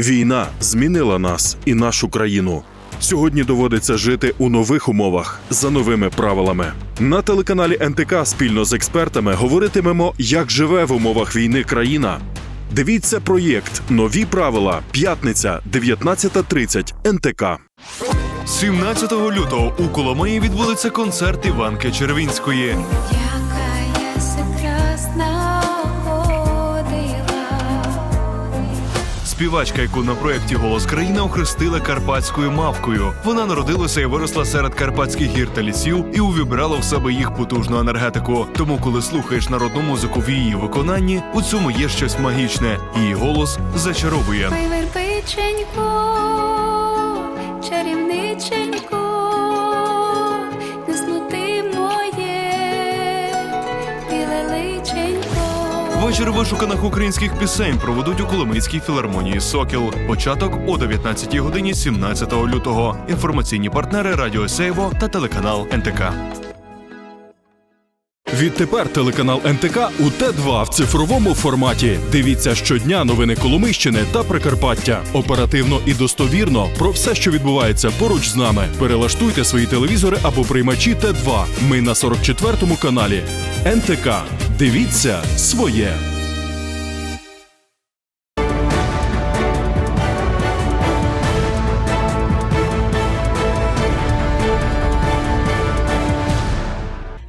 Війна змінила нас і нашу країну. Сьогодні доводиться жити у нових умовах за новими правилами. На телеканалі НТК спільно з експертами говоритимемо, як живе в умовах війни країна. Дивіться проєкт Нові правила. П'ятниця, 19.30 НТК. 17 лютого у Коломиї відбудеться концерт Іванки Червінської. Співачка, яку на проєкті Голос країни охрестили карпатською мавкою. Вона народилася і виросла серед карпатських гір та лісів і увібрала в себе їх потужну енергетику. Тому, коли слухаєш народну музику в її виконанні, у цьому є щось магічне. Її голос зачаровує. Ой, чарівниченько, Вечір вишуканих українських пісень проведуть у Коломийській філармонії Сокіл. Початок о 19 годині 17 лютого. Інформаційні партнери Радіо Сейво та телеканал НТК. Відтепер телеканал НТК у Т2 в цифровому форматі. Дивіться щодня новини Коломийщини та Прикарпаття. Оперативно і достовірно про все, що відбувається поруч з нами. Перелаштуйте свої телевізори або приймачі Т2. Ми на 44-му каналі. НТК. Дивіться своє.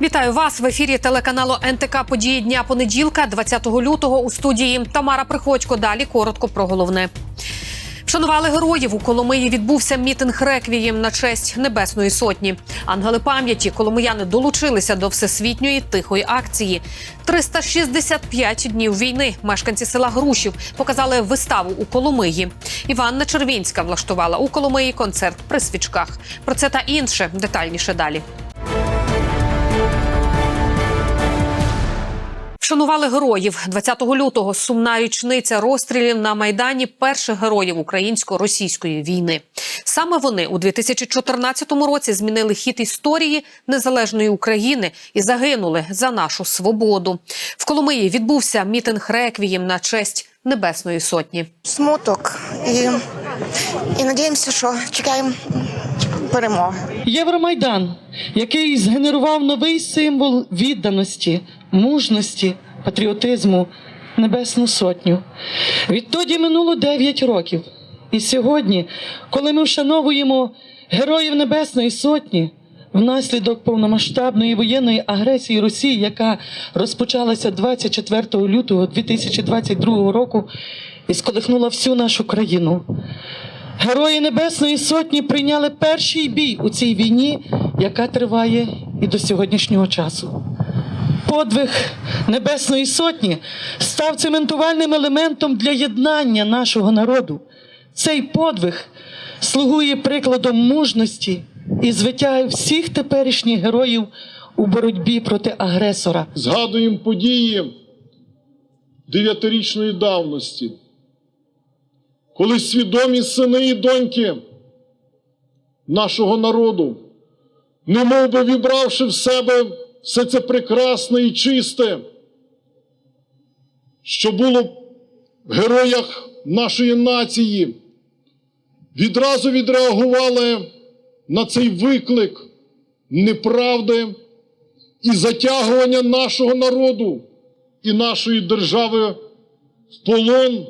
Вітаю вас в ефірі телеканалу НТК Події дня понеділка, 20 лютого у студії Тамара Приходько. Далі коротко про головне. Вшанували героїв у Коломиї. Відбувся мітинг реквієм на честь Небесної Сотні. Ангели пам'яті коломияни долучилися до всесвітньої тихої акції. 365 днів війни. Мешканці села Грушів показали виставу у Коломиї. Іванна Червінська влаштувала у Коломиї концерт при свічках. Про це та інше детальніше далі. Вшанували героїв 20 лютого. Сумна річниця розстрілів на майдані перших героїв українсько-російської війни. Саме вони у 2014 році змінили хід історії незалежної України і загинули за нашу свободу. В Коломиї відбувся мітинг реквієм на честь Небесної Сотні. смуток і, і надіємося, що чекаємо перемоги. Євромайдан, який згенерував новий символ відданості, мужності, патріотизму, Небесну Сотню. Відтоді минуло 9 років. І сьогодні, коли ми вшановуємо героїв Небесної Сотні, внаслідок повномасштабної воєнної агресії Росії, яка розпочалася 24 лютого 2022 року і сколихнула всю нашу країну. Герої Небесної Сотні прийняли перший бій у цій війні, яка триває і до сьогоднішнього часу. Подвиг Небесної Сотні став цементувальним елементом для єднання нашого народу. Цей подвиг слугує прикладом мужності і звитяги всіх теперішніх героїв у боротьбі проти агресора. Згадуємо події дев'ятирічної давності, коли свідомі сини і доньки нашого народу, немов би вібравши в себе все це прекрасне і чисте, що було в героях нашої нації, відразу відреагували на цей виклик неправди і затягування нашого народу і нашої держави в полон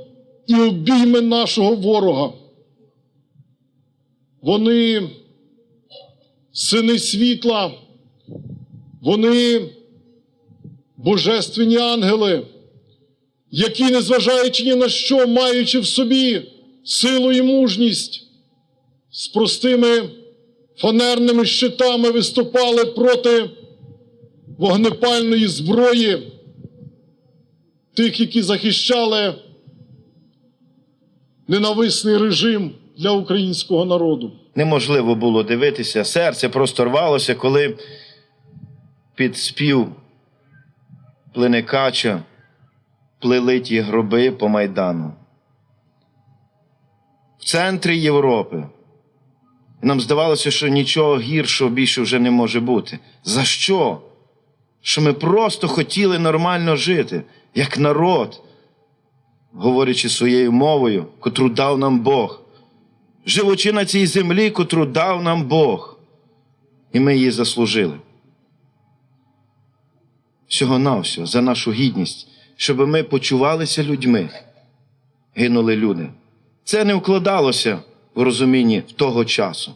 і обійми нашого ворога. Вони сини світла, вони божественні ангели, які, незважаючи ні на що, маючи в собі силу і мужність, з простими фанерними щитами виступали проти вогнепальної зброї, тих, які захищали ненависний режим для українського народу. неможливо було дивитися. Серце просто рвалося, коли під спів плиникача плели ті гроби по Майдану. В центрі Європи. Нам здавалося, що нічого гіршого більше вже не може бути. За що? Що ми просто хотіли нормально жити, як народ. говорячи своєю мовою, котру дав нам Бог, живучи на цій землі, котру дав нам Бог, і ми її заслужили. Всього навсього за нашу гідність, щоб ми почувалися людьми, гинули люди. Це не вкладалося в розумінні того часу.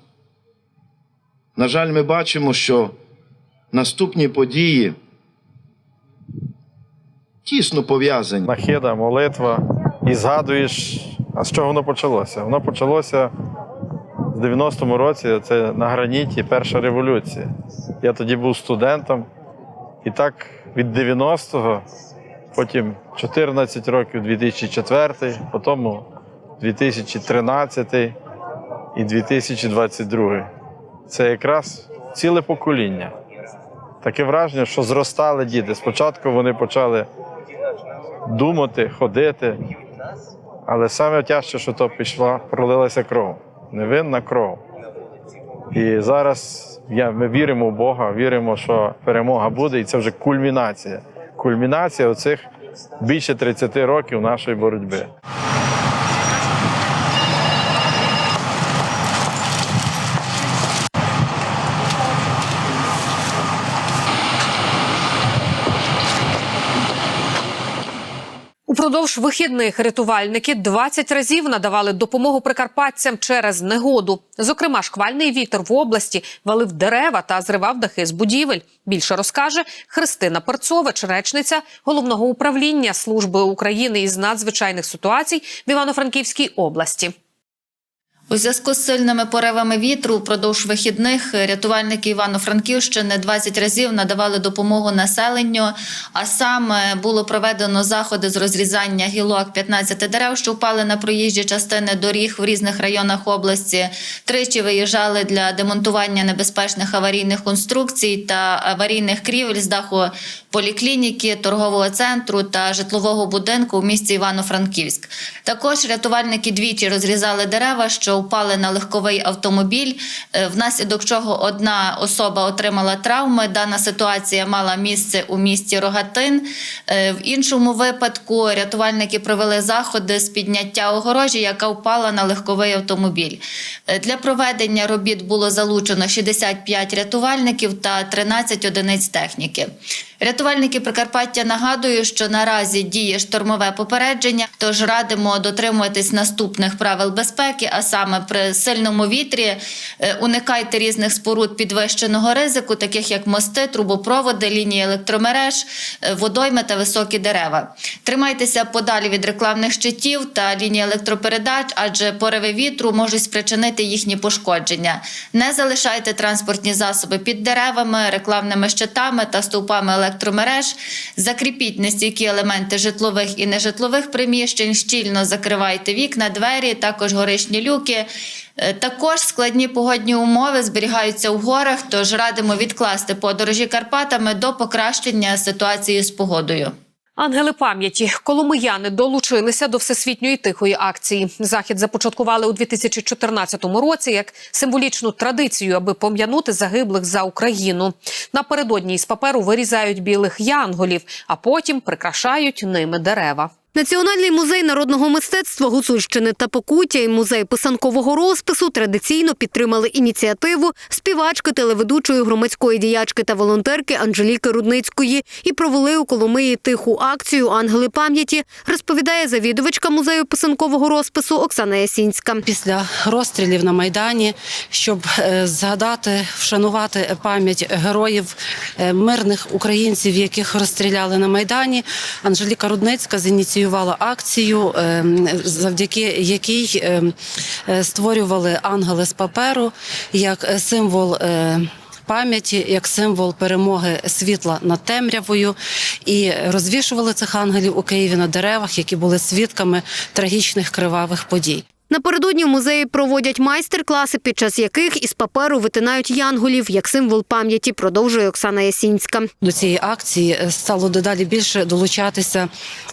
На жаль, ми бачимо, що наступні події тісно пов'язані. нахида, молитва, і згадуєш, а з чого воно почалося? Воно почалося в 90-му році, це на граніті перша революція. Я тоді був студентом, і так від 90-го, потім 14 років 2004, потім 2013 і 2022. Це якраз ціле покоління. Таке враження, що зростали діти. Спочатку вони почали думати, ходити. Але саме тяжче, що то пішла, пролилася кров. Невинна кров. І зараз я, ми віримо в Бога, віримо, що перемога буде, і це вже кульмінація. Кульмінація оцих більше 30 років нашої боротьби. Упродовж вихідних рятувальники 20 разів надавали допомогу прикарпатцям через негоду. Зокрема, шквальний вітер в області валив дерева та зривав дахи з будівель. Більше розкаже Христина Перцович, речниця головного управління служби України із надзвичайних ситуацій в Івано-Франківській області. У зв'язку з сильними поривами вітру впродовж вихідних рятувальники Івано-Франківщини 20 разів надавали допомогу населенню. А саме було проведено заходи з розрізання гілок 15 дерев, що впали на проїжджі частини доріг в різних районах області. Тричі виїжджали для демонтування небезпечних аварійних конструкцій та аварійних крівель з даху поліклініки, торгового центру та житлового будинку в місті Івано-Франківськ. Також рятувальники двічі розрізали дерева, що впали на легковий автомобіль, е, внаслідок чого одна особа отримала травми. Дана ситуація мала місце у місті Рогатин. Е, В іншому випадку рятувальники провели заходи з підняття огорожі, яка впала на легковий автомобіль. Е, Для проведення робіт було залучено 65 рятувальників та 13 одиниць техніки. Рятувальники Прикарпаття нагадують, що наразі діє штормове попередження, тож радимо дотримуватись наступних правил безпеки, а саме при сильному вітрі е, уникайте різних споруд підвищеного ризику, таких як мости, трубопроводи, лінії електромереж, е, водойми та високі дерева. Тримайтеся подалі від рекламних щитів та ліній електропередач, адже пориви вітру можуть спричинити їхні пошкодження. Не залишайте транспортні засоби під деревами, рекламними щитами та стовпами електромереж. Закріпіть нестійкі елементи житлових і нежитлових приміщень, щільно закривайте вікна, двері, також горишні люки. Е, Також складні погодні умови зберігаються у горах, тож радимо відкласти подорожі Карпатами до покращення ситуації з погодою. Ангели пам'яті коломияни долучилися до всесвітньої тихої акції. Захід започаткували у 2014 році як символічну традицію, аби пом'янути загиблих за Україну. Напередодні із паперу вирізають білих янголів, а потім прикрашають ними дерева. Національний музей народного мистецтва Гуцульщини та Покуття і музей писанкового розпису традиційно підтримали ініціативу співачки, телеведучої громадської діячки та волонтерки Анжеліки Рудницької і провели у Коломиї тиху акцію Ангели пам'яті, розповідає завідувачка музею писанкового розпису Оксана Ясінська. після розстрілів на майдані, щоб е, згадати, вшанувати пам'ять героїв е, мирних українців, яких розстріляли на майдані. Анжеліка Рудницька зініціювала акцію, е, завдяки якій е, е, створювали ангели з паперу як е, символ. е, Пам'яті як символ перемоги світла над темрявою, і розвішували цих ангелів у Києві на деревах, які були свідками трагічних кривавих подій. Напередодні в музеї проводять майстер-класи, під час яких із паперу витинають янголів як символ пам'яті, продовжує Оксана Ясінська. До цієї акції е, стало дедалі більше долучатися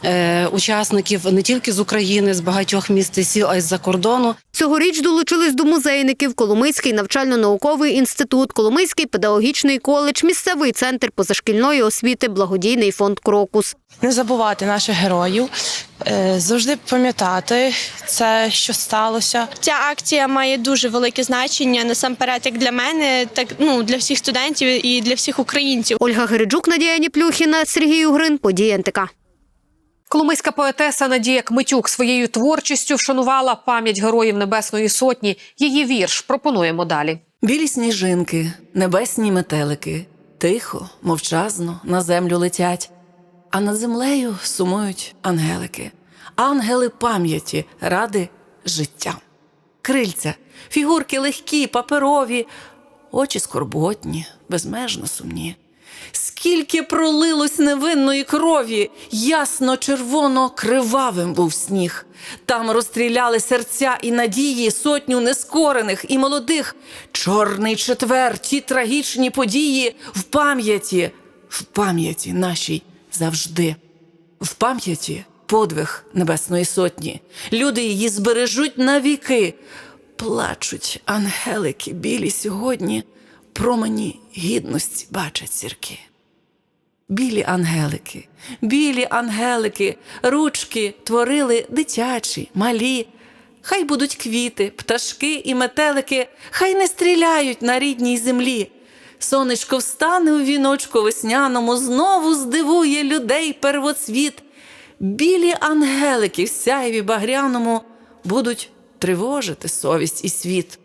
е, учасників не тільки з України, з багатьох міст і сіл, а й з-за кордону. Цьогоріч долучились до музейників Коломийський навчально-науковий інститут, Коломийський педагогічний коледж, місцевий центр позашкільної освіти, благодійний фонд Крокус. не забувати наших героїв, е, завжди пам'ятати це, що сталося. Ця акція має дуже велике значення насамперед, як для мене, так ну для всіх студентів і для всіх українців. Ольга Гереджук, Надія Ніплюхіна, Сергій Угрин, події НТК. Коломийська поетеса Надія Кмитюк своєю творчістю вшанувала пам'ять героїв Небесної Сотні. Її вірш пропонуємо далі. Білі сніжинки, небесні метелики, тихо, мовчазно на землю летять, а над землею сумують ангелики, ангели пам'яті ради життя. Крильця, фігурки легкі, паперові, очі скорботні, безмежно сумні. Скільки пролилось невинної крові, ясно червоно кривавим був сніг. Там розстріляли серця і надії сотню нескорених і молодих. Чорний четвер, ті трагічні події в пам'яті, в пам'яті нашій завжди. В пам'яті подвиг Небесної Сотні. Люди її збережуть навіки. Плачуть ангелики білі сьогодні, промені гідності бачать зірки. Білі ангелики, білі ангелики, ручки творили дитячі, малі. Хай будуть квіти, пташки і метелики, хай не стріляють на рідній землі. Сонечко встане у віночку весняному, знову здивує людей первоцвіт. Білі ангелики в сяйві багряному будуть тривожити совість і світ.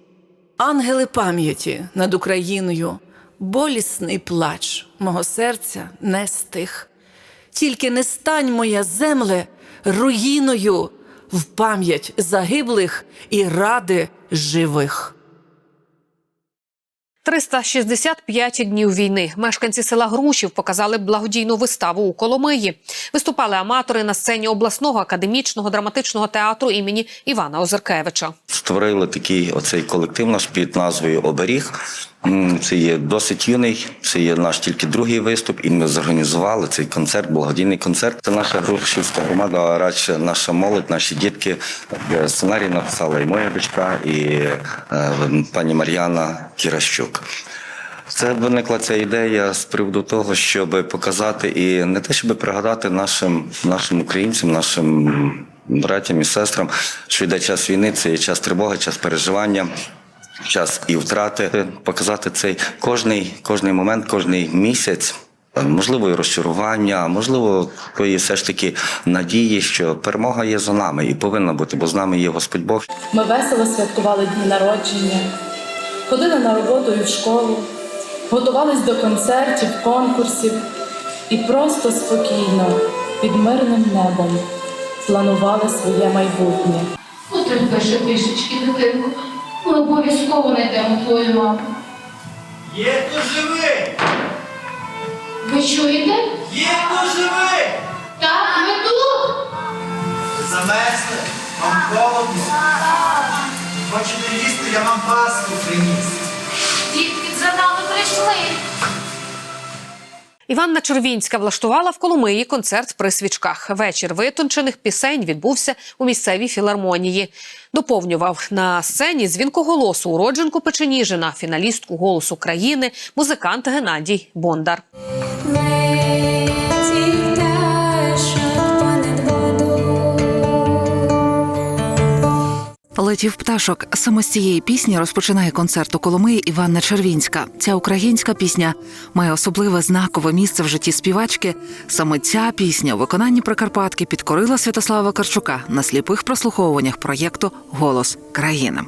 Ангели пам'яті над Україною, болісний плач мого серця не стих. Тільки не стань моя земле руїною в пам'ять загиблих і ради живих. 365 днів війни. Мешканці села Грушів показали благодійну виставу у Коломиї. Виступали аматори на сцені обласного академічного драматичного театру імені Івана Озеркевича. Створили такий оцей колектив наш під назвою Оберіг. Це є досить юний, це є наш тільки другий виступ, і ми зорганізували цей концерт, благодійний концерт. Це наша грушівська громада, а радше наша молодь, наші дітки. Е, Сценарій написала і моя дочка, і е, пані Мар'яна Кіращук. Це виникла ця ідея з приводу того, щоб показати і не те, щоб пригадати нашим, нашим українцям, нашим братям і сестрам, що йде час війни, це є час тривоги, час переживання. Час і втрати показати цей кожний, кожний момент, кожний місяць. Можливо, і розчарування, можливо, такої все ж таки надії, що перемога є за нами і повинна бути, бо з нами є Господь Бог. Ми весело святкували дні народження, ходили на роботу і в школу, готувались до концертів, конкурсів і просто спокійно, під мирним небом, планували своє майбутнє. Потерпи ще трішечки, дитинку. Ми обов'язково знайдемо твою маму. Є хто живий! Ви чуєте? Є хто живий! Так, ми тут! Замерзли? Вам холодно? Хочете їсти, я вам паску приніс. Дітки за нами прийшли. Іванна Червінська влаштувала в Коломиї концерт при свічках. Вечір витончених пісень відбувся у місцевій філармонії. Доповнював на сцені дзвінкоголосу уродженку Печеніжина, фіналістку голосу країни, музикант Геннадій Бондар. Летів пташок. Саме з цієї пісні розпочинає концерт у Коломиї Іванна Червінська. Ця українська пісня має особливе знакове місце в житті співачки. Саме ця пісня у виконанні Прикарпатки підкорила Святослава Карчука на сліпих прослуховуваннях проєкту Голос країни.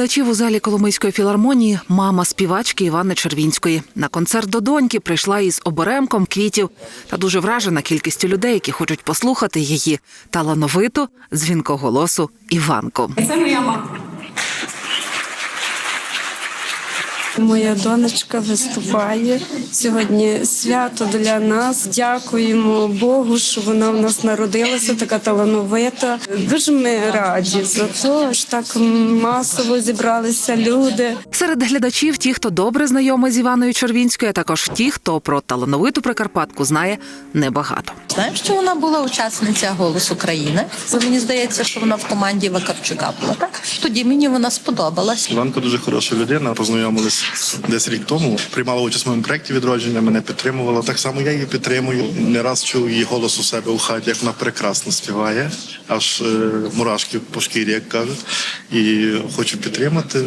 Глядачів у залі Коломийської філармонії мама співачки Івани Червінської. На концерт до доньки прийшла із оберемком квітів та дуже вражена кількістю людей, які хочуть послухати її талановиту дзвінкоголосу Іванку. Це моя мама. Моя донечка виступає сьогодні. Свято для нас. Дякуємо Богу, що вона в нас народилася, така талановита. Дуже ми раді за те, що так масово зібралися люди. Серед глядачів ті, хто добре знайомий з Іваною Червінською, а також ті, хто про талановиту прикарпатку знає небагато. Знаємо, що вона була учасниця «Голос України». Бо мені здається, що вона в команді Вакарчука була. Так тоді мені вона сподобалась. Іванка дуже хороша людина. Познайомились десь рік тому. Приймала участь в моєму проєкті відродження, мене підтримувала. Так само я її підтримую. Не раз чув її голос у себе у хаті, як вона прекрасно співає, аж е, мурашки по шкірі, як кажуть. І хочу підтримати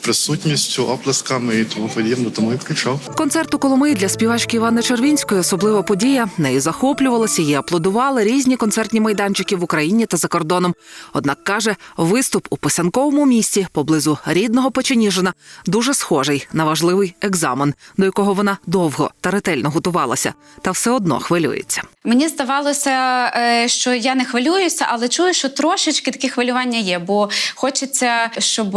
присутністю, оплесками і тому подібне. Тому і прийшов. Концерт у Коломиї для співачки Івани Червінської особлива подія. Нею захоплювалися, її аплодували різні концертні майданчики в Україні та за кордоном. Однак каже, виступ у писанковому місті поблизу рідного Печеніжина дуже схожий на важливий екзамен, до якого вона довго та ретельно готувалася, та все одно хвилюється. Мені здавалося, е, що я не хвилююся, але чую, що трошечки такі хвилювання є, бо хочеться, щоб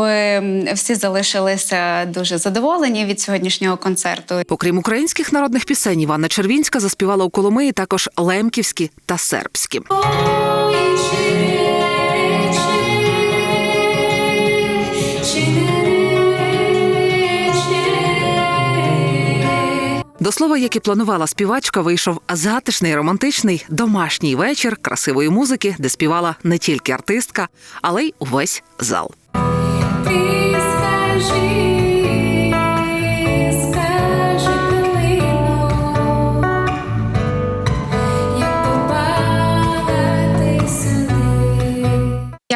всі залишилися дуже задоволені від сьогоднішнього концерту. Окрім українських народних пісень, Івана Червінська заспівала у Коломиї також лемківські та сербські. До слова, як і планувала співачка, вийшов затишний, романтичний домашній вечір красивої музики, де співала не тільки артистка, але й увесь зал.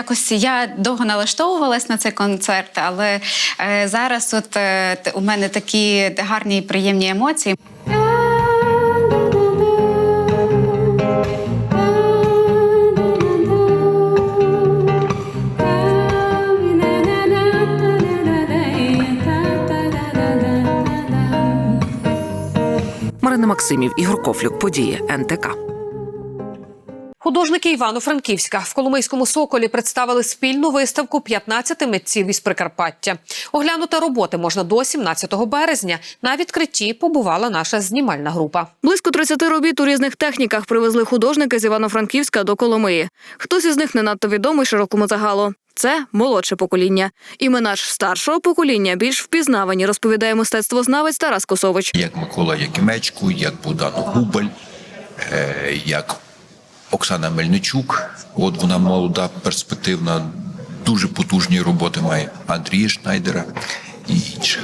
Якось я довго налаштовувалась на цей концерт, але е, зараз от е, у мене такі гарні і приємні емоції. Марина Максимів, Ігор Кофлюк, події НТК. Художники Івано-Франківська в Коломийському соколі представили спільну виставку 15 митців із Прикарпаття. Оглянути роботи можна до 17 березня. На відкритті побувала наша знімальна група. Близько 30 робіт у різних техніках привезли художники з Івано-Франківська до Коломиї. Хтось із них не надто відомий широкому загалу. Це молодше покоління. Імена ж старшого покоління більш впізнавані, розповідає мистецтвознавець Тарас Косович. як Микола Якимечко, як Богдан Губаль, е, як Оксана Мельничук. От вона молода, перспективна, дуже потужні роботи має Андрія Шнайдера і.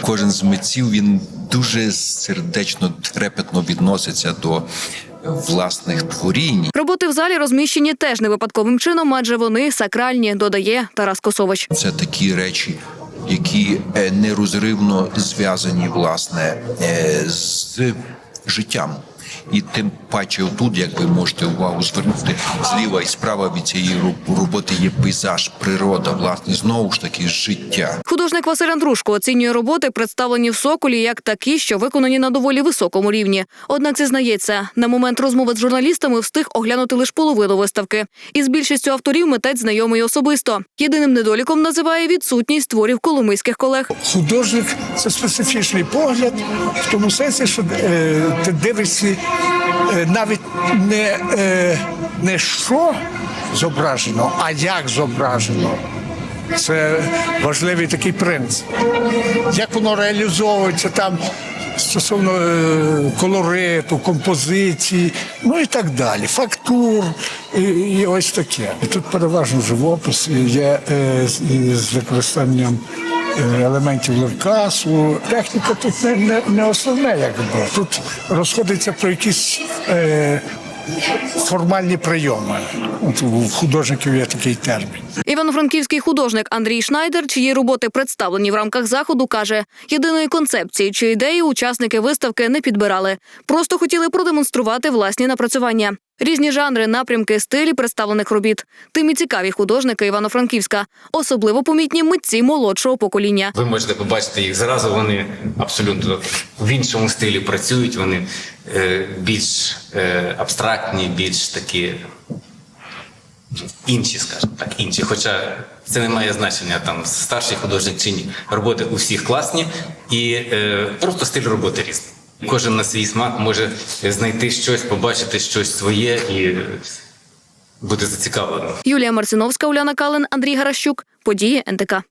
Кожен з митців він дуже сердечно, трепетно відноситься до власних творінь. Роботи в залі розміщені теж не випадковим чином, адже вони сакральні, додає Тарас Косович. Це такі речі, які е, нерозривно зв'язані власне е, з життям. І тим паче тут, як ви можете увагу звернути, зліва і справа від цієї роб- роботи є пейзаж, природа, власне, знову ж таки життя. Художник Василь Андрушко оцінює роботи, представлені в соколі, як такі, що виконані на доволі високому рівні. Однак зізнається, на момент розмови з журналістами встиг оглянути лише половину виставки. Із більшістю авторів митець знайомий особисто. Єдиним недоліком називає відсутність творів коломийських колег. Художник це специфічний погляд в тому сенсі, що е, ти дивишся навіть не, е, не що зображено, а як зображено. Це важливий такий принцип. Як воно реалізовується там стосовно е, колориту, композиції, ну і так далі, фактур і, і ось таке. І тут переважно живопис є е, з, використанням е, елементів левкасу. Техніка тут не, не, не основне, якби. Тут розходиться про якісь е, формальні прийоми. От у художників є такий термін. Івано-франківський художник Андрій Шнайдер, чиї роботи представлені в рамках заходу, каже: єдиної концепції чи ідеї учасники виставки не підбирали, просто хотіли продемонструвати власні напрацювання. Різні жанри, напрямки, стилі представлених робіт. Тим і цікаві художники Івано-Франківська, особливо помітні митці молодшого покоління. Ви можете побачити їх зразу. Вони абсолютно в іншому стилі працюють. Вони е, більш е, абстрактні, більш такі інші, скажімо так, інші. Хоча Це не має значення там старший художник чи ні. Роботи у всіх класні і е, просто стиль роботи різний. Кожен на свій смак може знайти щось, побачити щось своє і бути зацікавленим. Юлія Марциновська, Уляна Кален, Андрій Гаращук. Події НТК.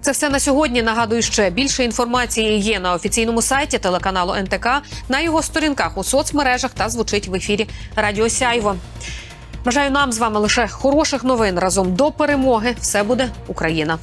Це все на сьогодні. Нагадую, ще більше інформації є на офіційному сайті телеканалу НТК, на його сторінках у соцмережах та звучить в ефірі Радіо Сяйво. Бажаю нам з вами лише хороших новин разом до перемоги. Все буде Україна.